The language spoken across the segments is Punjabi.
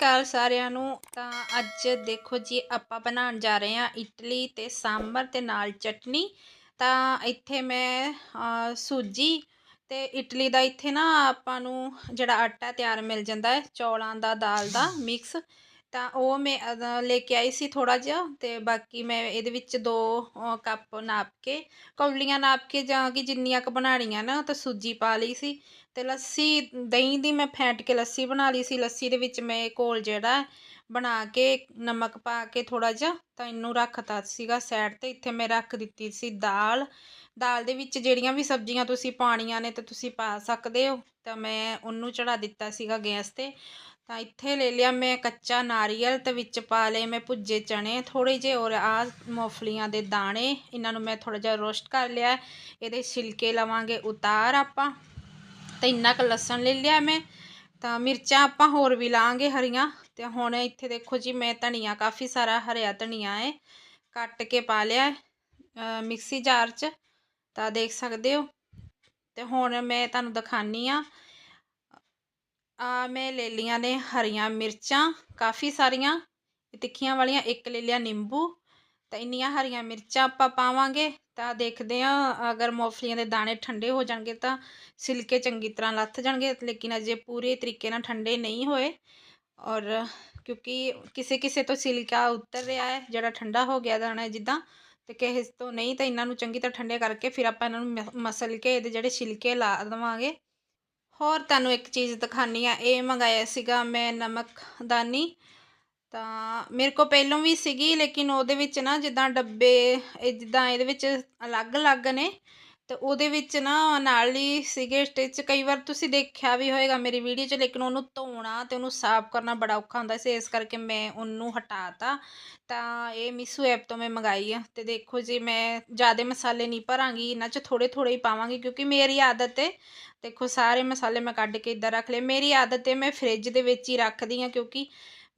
ਅਕਾਲ ਸਾਰਿਆਂ ਨੂੰ। ਤਾਂ ਅੱਜ ਦੇਖੋ ਜੀ, ਆਪਾਂ ਬਣਾਉਣ ਜਾ ਰਹੇ ਹਾਂ ਇਟਲੀ ਤੇ ਸਾਂਬਰ ਤੇ ਨਾਲ ਚਟਨੀ। ਤਾਂ ਇੱਥੇ ਮੈਂ ਸੂਜੀ ਤੇ ਇਟਲੀ ਦਾ ਇੱਥੇ ਨਾ ਆਪਾਂ ਨੂੰ ਜਿਹੜਾ ਆਟਾ ਤਿਆਰ ਮਿਲ ਜਾਂਦਾ ਹੈ, ਚੌਲਾਂ ਦਾ, ਦਾਲ ਦਾ ਮਿਕਸ ਤਾਂ ਉਹ ਮੈਂ ਅ, ਲੈ ਕੇ ਆਈ ਸੀ ਥੋੜ੍ਹਾ ਜਿਹਾ ਅਤੇ ਬਾਕੀ ਮੈਂ ਇਹਦੇ ਵਿੱਚ ਦੋ ਕੱਪ ਨਾਪ ਕੇ ਕੌਲੀਆਂ ਨਾਪ ਕੇ ਜਾਂ ਕਿ ਜਿੰਨੀਆਂ ਕੁ ਬਣਾਉਣੀਆਂ ਨਾ ਤਾਂ ਸੂਜੀ ਪਾ ਲਈ ਸੀ ਅਤੇ ਲੱਸੀ ਦਹੀਂ ਦੀ ਮੈਂ ਫੈਂਟ ਕੇ ਲੱਸੀ ਬਣਾ ਲਈ ਸੀ। ਲੱਸੀ ਦੇ ਵਿੱਚ ਮੈਂ ਘੋਲ ਜਿਹੜਾ ਬਣਾ ਕੇ ਨਮਕ ਪਾ ਕੇ ਥੋੜਾ ਜਿਹਾ ਤਾਂ ਇਹਨੂੰ ਰੱਖਤਾ ਸੀਗਾ ਸਾਈਡ ਤੇ, ਇੱਥੇ ਮੈਂ ਰੱਖ ਦਿੱਤੀ ਸੀ ਦਾਲ। ਦਾਲ ਦੇ ਵਿੱਚ ਜਿਹੜੀਆਂ ਵੀ ਸਬਜ਼ੀਆਂ ਤੁਸੀਂ ਪਾਣੀਆਂ ਨੇ ਤਾਂ ਤੁਸੀਂ ਪਾ ਸਕਦੇ ਹੋ। ਤਾਂ ਮੈਂ ਉਹਨੂੰ ਚੜਾ ਦਿੱਤਾ ਸੀਗਾ ਗੈਸ ਤੇ। ਤਾਂ ਇੱਥੇ ਲੈ ਲਿਆ ਮੈਂ ਕੱਚਾ ਨਾਰੀਅਲ ਤੇ ਵਿੱਚ ਪਾ ਲਏ ਮੈਂ ਭੁੱਜੇ ਚਣੇ ਥੋੜੇ ਜਿਹੇ ਔਰ ਆ ਮੂੰਗਫਲੀਆਂ ਦੇ ਦਾਣੇ, ਇਹਨਾਂ ਨੂੰ ਮੈਂ ਥੋੜਾ ਜਿਹਾ ਰੋਸਟ ਕਰ ਲਿਆ। ਇਹਦੇ ਛਿਲਕੇ ਲਵਾਂਗੇ ਉਤਾਰ ਆਪਾਂ। ਤਾਂ ਇੰਨਾ ਕੁ ਲਸਣ ਲੈ ਲਿਆ ਮੈਂ। ਤਾਂ ਮਿਰਚਾਂ ਆਪਾਂ ਹੋਰ ਵੀ ਲਾਂਗੇ ਹਰੀਆਂ। ਤੇ ਹੁਣ ਇੱਥੇ ਦੇਖੋ ਜੀ ਮੈਂ ਧਨੀਆ, ਕਾਫੀ ਸਾਰਾ ਹਰਿਆ ਧਨੀਆ ਹੈ, ਕੱਟ ਕੇ ਪਾ ਲਿਆ ਮਿਕਸੀ ਜਾਰ 'ਚ, ਤਾਂ ਦੇਖ ਸਕਦੇ ਹੋ। ਤੇ ਹੁਣ ਮੈਂ ਤੁਹਾਨੂੰ ਦਿਖਾਨੀ ਆ ਆ ਮੈਂ ਲੈ ਲਈਆਂ ਨੇ ਹਰੀਆਂ ਮਿਰਚਾਂ, ਕਾਫੀ ਸਾਰੀਆਂ ਤਿੱਖੀਆਂ ਵਾਲੀਆਂ, ਇੱਕ ਲੈ ਲਿਆ ਨਿੰਬੂ, ਤਾਂ ਇੰਨੀਆਂ ਹਰੀਆਂ ਮਿਰਚਾਂ ਆਪਾਂ ਪਾਵਾਂਗੇ, ਤਾਂ ਦੇਖਦੇ ਆ ਅਗਰ ਮੂੰਗਫਲੀਆਂ ਦੇ ਦਾਣੇ ਠੰਡੇ ਹੋ ਜਾਣਗੇ ਤਾਂ ਸਿਲਕੇ ਚੰਗੀ ਤਰ੍ਹਾਂ ਲੱਥ ਜਾਣਗੇ, ਲੇਕਿਨ ਅਜੇ ਪੂਰੇ ਤਰੀਕੇ ਨਾਲ ਠੰਡੇ ਨਹੀਂ ਹੋਏ। ਔਰ ਕਿਉਂਕਿ ਕਿਸੇ ਕਿਸੇ ਤੋਂ ਛਿਲਕਾ ਉਤਰ ਰਿਹਾ ਹੈ, ਜਿਹੜਾ ਠੰਡਾ ਹੋ ਗਿਆ ਦਾਣਾ ਜਿੱਦਾਂ ਅਤੇ ਕਿਸੇ ਤੋਂ ਨਹੀਂ ਤਾਂ ਇਹਨਾਂ ਨੂੰ ਚੰਗੀ ਤਰ੍ਹਾਂ ਠੰਡੇ ਕਰਕੇ ਫਿਰ ਆਪਾਂ ਇਹਨਾਂ ਨੂੰ ਮ- ਮਸਲ ਕੇ ਇਹਦੇ ਜਿਹੜੇ ਛਿਲਕੇ ਲਾ ਦੇਵਾਂਗੇ। ਹੋਰ ਤੁਹਾਨੂੰ ਇੱਕ ਚੀਜ਼ ਦਿਖਾਨੀ ਆ ਇਹ ਮੰਗਾਇਆ ਸੀਗਾ ਮੈਂ ਨਮਕਦਾਨੀ ਤਾਂ ਮੇਰੇ ਕੋ ਪਹਿਲੋਂ ਵੀ ਸੀਗੀ, ਲੇਕਿਨ ਉਹਦੇ ਵਿੱਚ ਨਾ ਜਿੱਦਾਂ ਡੱਬੇ, ਇਹ ਜਿੱਦਾਂ ਇਹਦੇ ਵਿੱਚ ਅਲੱਗ-ਅਲੱਗ ਨੇ। ਅਤੇ ਉਹਦੇ ਵਿੱਚ ਨਾ ਨਾਲ ਹੀ ਸੀਗੇ ਸਟਿਚ ਕਈ ਵਾਰ ਤੁਸੀਂ ਦੇਖਿਆ ਵੀ ਹੋਏਗਾ ਮੇਰੀ ਵੀਡੀਓ 'ਚ, ਲੇਕਿਨ ਉਹਨੂੰ ਧੋਣਾ ਅਤੇ ਉਹਨੂੰ ਸਾਫ਼ ਕਰਨਾ ਬੜਾ ਔਖਾ ਹੁੰਦਾ ਸੀ, ਇਸ ਕਰਕੇ ਮੈਂ ਉਹਨੂੰ ਹਟਾਤਾ। ਤਾਂ ਇਹ ਮਿਸੂ ਐਪ ਤੋਂ ਮੈਂ ਮੰਗਾਈ ਆ। ਅਤੇ ਦੇਖੋ ਜੀ, ਮੈਂ ਜ਼ਿਆਦਾ ਮਸਾਲੇ ਨਹੀਂ ਭਰਾਂਗੀ, ਇਹਨਾਂ 'ਚ ਥੋੜ੍ਹੇ ਥੋੜ੍ਹੇ ਹੀ ਪਾਵਾਂਗੀ, ਕਿਉਂਕਿ ਮੇਰੀ ਆਦਤ ਹੈ ਦੇਖੋ, ਸਾਰੇ ਮਸਾਲੇ ਮੈਂ ਕੱਢ ਕੇ ਇੱਧਰ ਰੱਖ ਲਏ। ਮੇਰੀ ਆਦਤ ਹੈ ਮੈਂ ਫ੍ਰਿਜ ਦੇ ਵਿੱਚ ਹੀ ਰੱਖਦੀ ਹਾਂ ਕਿਉਂਕਿ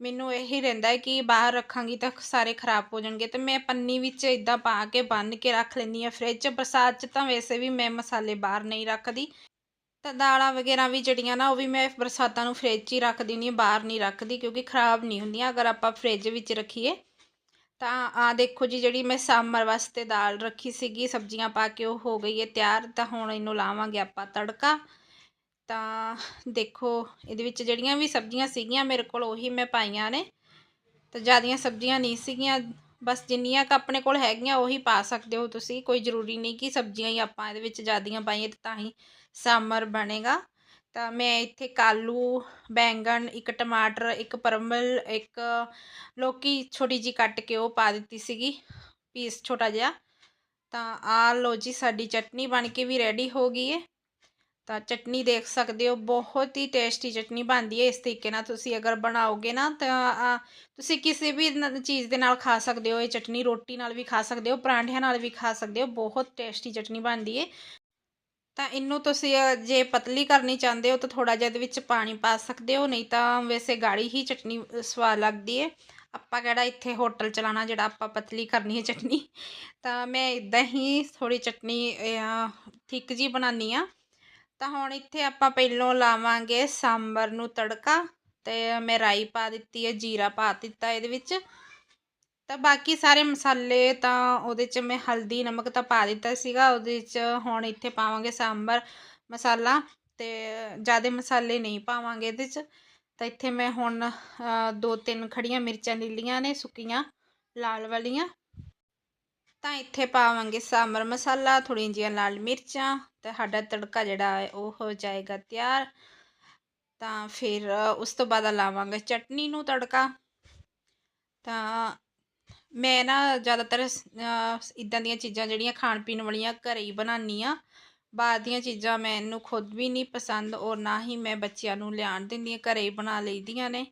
ਮੈਨੂੰ ਇਹੀ ਰਹਿੰਦਾ ਹੈ ਕਿ ਬਾਹਰ ਰੱਖਾਂਗੀ ਤਾਂ ਸਾਰੇ ਖਰਾਬ ਹੋ ਜਾਣਗੇ ਅਤੇ ਮੈਂ ਪੰਨੀ ਵਿੱਚ ਇੱਦਾਂ ਪਾ ਕੇ ਬੰਨ੍ਹ ਕੇ ਰੱਖ ਲੈਂਦੀ ਹਾਂ ਫਰਿੱਜ 'ਚ ਬਰਸਾਤ 'ਚ ਤਾਂ ਵੈਸੇ ਵੀ ਮੈਂ ਮਸਾਲੇ ਬਾਹਰ ਨਹੀਂ ਰੱਖਦੀ। ਤਾਂ ਦਾਲਾਂ ਵਗੈਰਾ ਵੀ ਜਿਹੜੀਆਂ ਨਾ ਉਹ ਵੀ ਮੈਂ ਬਰਸਾਤਾਂ ਨੂੰ ਫਰਿੱਜ 'ਚ ਹੀ ਰੱਖ ਦਿੰਦੀ ਹਾਂ, ਬਾਹਰ ਨਹੀਂ ਰੱਖਦੀ ਕਿਉਂਕਿ ਖਰਾਬ ਨਹੀਂ ਹੁੰਦੀਆਂ। ਅਗਰ ਆਪਾਂ ਫਰਿੱਜ ਵਿੱਚ ਰੱਖੀਏ ਤਾਂ ਆ ਦੇਖੋ ਜੀ, ਜਿਹੜੀ ਮੈਂ ਸਾਮਰ ਵਾਸਤੇ ਦਾਲ ਰੱਖੀ ਸੀਗੀ, ਸਬਜ਼ੀਆਂ ਪਾ ਕੇ ਉਹ ਹੋ ਗਈ ਹੈ ਤਿਆਰ, ਤਾਂ ਹੁਣ ਇਹਨੂੰ ਲਾਵਾਂਗੇ ਆਪਾਂ ਤੜਕਾ। ਤਾਂ ਦੇਖੋ, ਇਹਦੇ ਵਿੱਚ ਜਿਹੜੀਆਂ ਵੀ ਸਬਜ਼ੀਆਂ ਸੀਗੀਆਂ ਮੇਰੇ ਕੋਲ, ਉਹੀ ਮੈਂ ਪਾਈਆਂ ਨੇ। ਤਾਂ ਜ਼ਿਆਦੀਆਂ ਸਬਜ਼ੀਆਂ ਨਹੀਂ ਸੀਗੀਆਂ, ਬਸ ਜਿੰਨੀਆਂ ਕ ਆਪਣੇ ਕੋਲ ਹੈਗੀਆਂ, ਉਹੀ ਪਾ ਸਕਦੇ ਹੋ ਤੁਸੀਂ। ਕੋਈ ਜ਼ਰੂਰੀ ਨਹੀਂ ਕਿ ਸਬਜ਼ੀਆਂ ਹੀ ਆਪਾਂ ਇਹਦੇ ਵਿੱਚ ਜ਼ਿਆਦੀਆਂ ਪਾਈਏ ਤਾਂ ਤਾਂ ਹੀ ਸਾਂਬਰ ਬਣੇਗਾ। ਤਾਂ ਮੈਂ ਇੱਥੇ ਕਾਲੂ ਬੈਂਗਣ, ਇੱਕ ਟਮਾਟਰ, ਇੱਕ ਪਰਮਲ, ਇੱਕ ਲੋਕੀ ਛੋਟੀ ਜੀ ਕੱਟ ਕੇ ਉਹ ਪਾ ਦਿੱਤੀ ਸੀਗੀ, ਪੀਸ ਛੋਟਾ ਜਿਹਾ। ਤਾਂ ਆ ਲੋ ਜੀ, ਸਾਡੀ ਚਟਨੀ ਬਣ ਕੇ ਵੀ ਰੈਡੀ ਹੋ ਗਈ ਹੈ ਤਾਂ ਚਟਨੀ ਦੇਖ ਸਕਦੇ ਹੋ, ਬਹੁਤ ਹੀ ਟੇਸਟੀ ਚਟਨੀ ਬਣਦੀ ਹੈ ਇਸ ਤਰੀਕੇ ਨਾਲ। ਤੁਸੀਂ ਅਗਰ ਬਣਾਓਗੇ ਨਾ ਤਾਂ ਤੁਸੀਂ ਕਿਸੇ ਵੀ ਚੀਜ਼ ਦੇ ਨਾਲ ਖਾ ਸਕਦੇ ਹੋ। ਇਹ ਚਟਨੀ ਰੋਟੀ ਨਾਲ ਵੀ ਖਾ ਸਕਦੇ ਹੋ, ਪਰਾਂਠਿਆਂ ਨਾਲ ਵੀ ਖਾ ਸਕਦੇ ਹੋ। ਬਹੁਤ ਟੇਸਟੀ ਚਟਨੀ ਬਣਦੀ ਹੈ। ਤਾਂ ਇਹਨੂੰ ਤੁਸੀਂ ਜੇ ਪਤਲੀ ਕਰਨੀ ਚਾਹੁੰਦੇ ਹੋ ਤਾਂ ਥੋੜਾ ਜਿਹਾ ਇਹਦੇ ਵਿੱਚ ਪਾਣੀ ਪਾ ਸਕਦੇ ਹੋ, ਨਹੀਂ ਤਾਂ ਵੈਸੇ ਗਾੜੀ ਹੀ ਚਟਨੀ ਸਵਾਦ ਲੱਗਦੀ ਹੈ। ਆਪਾਂ ਕਿਹੜਾ ਇੱਥੇ ਹੋਟਲ ਚਲਾਣਾ ਜਿਹੜਾ ਆਪਾਂ ਪਤਲੀ ਕਰਨੀ ਹੈ ਚਟਨੀ। ਤਾਂ ਮੈਂ ਇਦਾਂ ਹੀ ਥੋੜੀ ਚਟਨੀ ਥਿੱਕ ਜੀ ਬਣਾਉਣੀ ਆ ਤਾਂ ਹੁਣ ਇੱਥੇ ਆਪਾਂ ਪਹਿਲੋਂ ਲਾਵਾਂਗੇ ਸਾਂਬਰ ਨੂੰ ਤੜਕਾ ਤੇ ਮੈਂ ਰਾਈ ਪਾ ਦਿੱਤੀ ਹੈ, ਜੀਰਾ ਪਾ ਦਿੱਤਾ ਇਹਦੇ ਵਿੱਚ। ਤਾਂ ਬਾਕੀ ਸਾਰੇ ਮਸਾਲੇ ਤਾਂ ਉਹਦੇ 'ਚ ਮੈਂ ਹਲਦੀ, ਨਮਕ ਤਾਂ ਪਾ ਦਿੱਤਾ ਸੀਗਾ, ਉਹਦੇ 'ਚ ਹੁਣ ਇੱਥੇ ਪਾਵਾਂਗੇ ਸਾਂਬਰ ਮਸਾਲਾ ਤੇ ਜ਼ਿਆਦਾ ਮਸਾਲੇ ਨਹੀਂ ਪਾਵਾਂਗੇ ਇਹਦੇ 'ਚ। ਤਾਂ ਇੱਥੇ ਮੈਂ ਹੁਣ ਦੋ ਤਿੰਨ ਖੜੀਆਂ ਮਿਰਚਾਂ ਲੈ ਲਈਆਂ ਨੇ, ਸੁੱਕੀਆਂ, ਲਾਲ ਵਾਲੀਆਂ ਤਾਂ ਇੱਥੇ ਪਾਵਾਂਗੇ ਸਾਂਬਰ ਮਸਾਲਾ, ਥੋੜ੍ਹੀਆਂ ਜਿਹੀਆਂ ਲਾਲ ਮਿਰਚਾਂ ਤੇ ਸਾਡਾ ਤੜਕਾ ਜਿਹੜਾ ਹੈ ਉਹ ਹੋ ਜਾਏਗਾ ਤਿਆਰ। ਤਾਂ ਫਿਰ ਉਸ ਤੋਂ ਬਾਅਦ ਲਾਵਾਂਗੇ ਚਟਨੀ ਨੂੰ ਤੜਕਾ। ਤਾਂ ਮੈਂ ਨਾ ਜ਼ਿਆਦਾਤਰ ਇਦਾਂ ਦੀਆਂ ਚੀਜ਼ਾਂ ਜਿਹੜੀਆਂ ਖਾਣ ਪੀਣ ਵਾਲੀਆਂ ਘਰੇ ਹੀ ਬਣਾਉਂਦੀ ਆ ਬਾਹਰ ਦੀਆਂ ਚੀਜ਼ਾਂ ਮੈਨੂੰ ਖੁਦ ਵੀ ਨਹੀਂ ਪਸੰਦ ਔਰ ਨਾ ਹੀ ਮੈਂ ਬੱਚਿਆਂ ਨੂੰ ਲਿਆਣ ਦਿੰਦੀ ਹਾਂ, ਘਰੇ ਹੀ ਬਣਾ ਲਈਦੀਆਂ ਨੇ।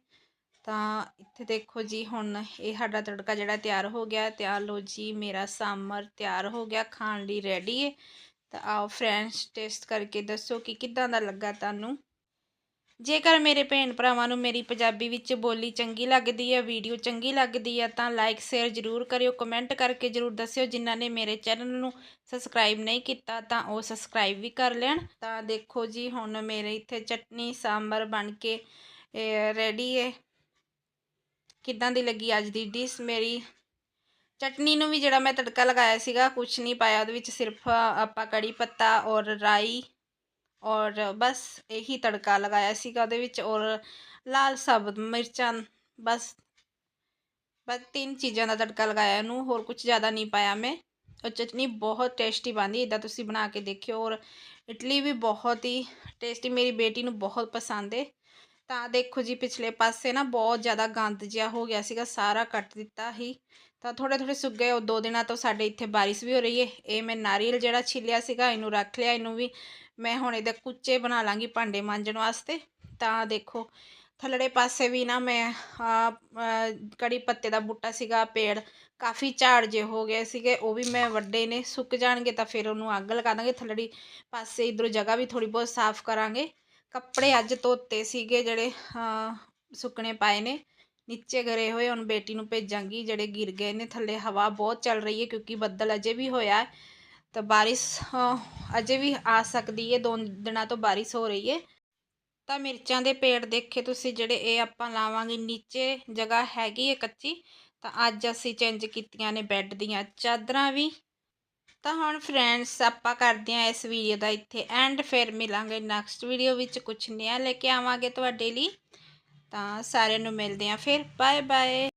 ਤਾਂ ਇੱਥੇ ਦੇਖੋ ਜੀ ਹੁਣ ਇਹ ਸਾਡਾ ਤੜਕਾ ਜਿਹੜਾ ਤਿਆਰ ਹੋ ਗਿਆ ਹੈ। ਆ ਲੋ ਜੀ, ਮੇਰਾ ਸਾਂਬਰ ਤਿਆਰ ਹੋ ਗਿਆ, ਖਾਣ ਲਈ ਰੈਡੀ ਹੈ ਤਾਂ ਆਓ ਫਰੈਂਡਸ ਟੇਸਟ ਕਰਕੇ ਦੱਸੋ ਕਿ ਕਿੱਦਾਂ ਦਾ ਲੱਗਾ ਤੁਹਾਨੂੰ। ਜੇਕਰ ਮੇਰੇ ਭੈਣ ਭਰਾਵਾਂ ਨੂੰ ਮੇਰੀ ਪੰਜਾਬੀ ਵਿੱਚ ਬੋਲੀ ਚੰਗੀ ਲੱਗਦੀ ਹੈ ਵੀਡੀਓ ਚੰਗੀ ਲੱਗਦੀ ਹੈ, ਤਾਂ ਲਾਈਕ ਸ਼ੇਅਰ ਜ਼ਰੂਰ ਕਰਿਓ ਕਮੈਂਟ ਕਰਕੇ ਜ਼ਰੂਰ ਦੱਸਿਓ। ਜਿਨ੍ਹਾਂ ਨੇ ਮੇਰੇ ਚੈਨਲ ਨੂੰ ਸਬਸਕ੍ਰਾਈਬ ਨਹੀਂ ਕੀਤਾ, ਤਾਂ ਉਹ ਸਬਸਕ੍ਰਾਈਬ ਵੀ ਕਰ ਲੈਣ। ਤਾਂ ਦੇਖੋ ਜੀ, ਹੁਣ ਮੇਰੇ ਇੱਥੇ ਚਟਨੀ, ਸਾਂਬਰ ਬਣ ਕੇ ਰੈਡੀ ਹੈ ਕਿੱਦਾਂ ਦੀ ਲੱਗੀ ਅੱਜ ਦੀ ਡਿਸ਼ ਮੇਰੀ ਚਟਨੀ ਨੂੰ ਵੀ ਜਿਹੜਾ ਮੈਂ ਤੜਕਾ ਲਗਾਇਆ ਸੀਗਾ, ਕੁਛ ਨਹੀਂ ਪਾਇਆ। ਉਹਦੇ ਵਿੱਚ ਸਿਰਫ ਆਪਾਂ ਕੜੀ ਪੱਤਾ ਔਰ ਰਾਈ ਔਰ ਬਸ ਇਹੀ ਤੜਕਾ ਲਗਾਇਆ ਸੀਗਾ ਉਹਦੇ ਵਿੱਚ ਔਰ ਲਾਲ ਸਾਬਤ ਮਿਰਚਾਂ, ਬਸ ਬਸ ਤਿੰਨ ਚੀਜ਼ਾਂ ਦਾ ਤੜਕਾ ਲਗਾਇਆ ਇਹਨੂੰ, ਹੋਰ ਕੁਝ ਜ਼ਿਆਦਾ ਨਹੀਂ ਪਾਇਆ ਮੈਂ। ਔਰ ਚਟਨੀ ਬਹੁਤ ਟੇਸਟੀ ਬਣਦੀ ਇਦਾਂ ਤੁਸੀਂ ਬਣਾ ਕੇ ਦੇਖਿਓ ਔਰ ਇਡਲੀ ਵੀ ਬਹੁਤ ਹੀ ਟੇਸਟੀ ਮੇਰੀ ਬੇਟੀ ਨੂੰ ਬਹੁਤ ਪਸੰਦ ਹੈ ਤਾਂ ਦੇਖੋ ਜੀ, ਪਿਛਲੇ ਪਾਸੇ ਨਾ ਬਹੁਤ ਜ਼ਿਆਦਾ ਗੰਦ ਜਿਹਾ ਹੋ ਗਿਆ ਸੀਗਾ, ਸਾਰਾ ਕੱਟ ਦਿੱਤਾ ਹੀ। ਤਾਂ ਥੋੜੇ ਥੋੜੇ ਸੁੱਕ ਗਏ, ਉਹ ਦੋ ਦਿਨਾਂ ਤੋਂ ਸਾਡੇ ਇੱਥੇ ਬਾਰਿਸ਼ ਵੀ ਹੋ ਰਹੀ ਹੈ ਇਹ ਮੈਂ ਨਾਰੀਅਲ ਜਿਹੜਾ ਛਿੱਲਿਆ ਸੀਗਾ, ਇਹਨੂੰ ਰੱਖ ਲਿਆ, ਇਹਨੂੰ ਵੀ ਮੈਂ ਹੁਣ ਇਹਦੇ ਕੁੱਚੇ ਬਣਾ ਲਾਂਗੀ ਭਾਂਡੇ ਮਾਂਜਣ ਵਾਸਤੇ। ਤਾਂ ਦੇਖੋ, ਥੱਲੜੇ ਪਾਸੇ ਵੀ ਨਾ ਮੈਂ ਕੜੀ ਪੱਤੇ ਦਾ ਬੂਟਾ ਸੀਗਾ, ਪੇੜ ਕਾਫੀ ਝਾੜ ਜੇ ਹੋ ਗਏ ਸੀਗੇ, ਉਹ ਵੀ ਮੈਂ ਵੱਡੇ ਨੇ, ਸੁੱਕ ਜਾਣਗੇ ਤਾਂ ਫਿਰ ਉਹਨੂੰ ਅੱਗ ਲਗਾ ਦਾਂਗੇ। ਥੱਲੜੀ ਪਾਸੇ ਇਧਰੋਂ ਜਗ੍ਹਾ ਵੀ ਥੋੜੀ ਬਹੁਤ ਸਾਫ਼ ਕਰਾਂਗੇ। ਕੱਪੜੇ ਅੱਜ ਧੋਤੇ ਸੀਗੇ ਜਿਹੜੇ ਸੁੱਕਣੇ ਪਾਏ ਨੇ। ਨੀਚੇ ਗਰੇ ਹੋਏ, ਹੁਣ ਬੇਟੀ ਨੂੰ ਭੇਜਾਂਗੀ, ਜਿਹੜੇ ਗਿਰ ਗਏ ਨੇ। ਥੱਲੇ ਹਵਾ ਬਹੁਤ ਚੱਲ ਰਹੀ ਹੈ, ਕਿਉਂਕਿ ਬੱਦਲ ਅਜੇ ਵੀ ਹੋਇਆ ਤਾਂ ਬਾਰਿਸ਼ ਅਜੇ ਵੀ ਆ ਸਕਦੀ ਹੈ। ਦੋ ਦਿਨਾਂ ਤੋਂ ਬਾਰਿਸ਼ ਹੋ ਰਹੀ ਹੈ। ਤਾਂ ਮਿਰਚਾਂ ਦੇ ਪੇੜ ਦੇਖੇ ਤੁਸੀਂ, ਜਿਹੜੇ ਇਹ ਆਪਾਂ ਲਾਵਾਂਗੇ। ਨੀਚੇ ਜਗ੍ਹਾ ਹੈਗੀ ਹੈ ਕੱਚੀ। ਤਾਂ ਅੱਜ ਅਸੀਂ ਚੇਂਜ ਕੀਤੀਆਂ ਨੇ ਬੈੱਡ ਦੀਆਂ। ਚਾਦਰਾਂ ਵੀ ਤਾਂ ਹੁਣ ਫਰੈਂਡਸ ਆਪਾਂ ਕਰਦੇ ਹਾਂ ਇਸ ਵੀਡੀਓ ਦਾ ਇੱਥੇ ਐਂਡ ਫਿਰ ਮਿਲਾਂਗੇ ਨੈਕਸਟ ਵੀਡੀਓ ਵਿੱਚ ਕੁਝ ਨਿਆ ਲੈ ਕੇ ਆਵਾਂਗੇ ਤੁਹਾਡੇ ਲਈ। ਤਾਂ ਸਾਰਿਆਂ ਨੂੰ ਮਿਲਦੇ ਹਾਂ ਫਿਰ। Bye bye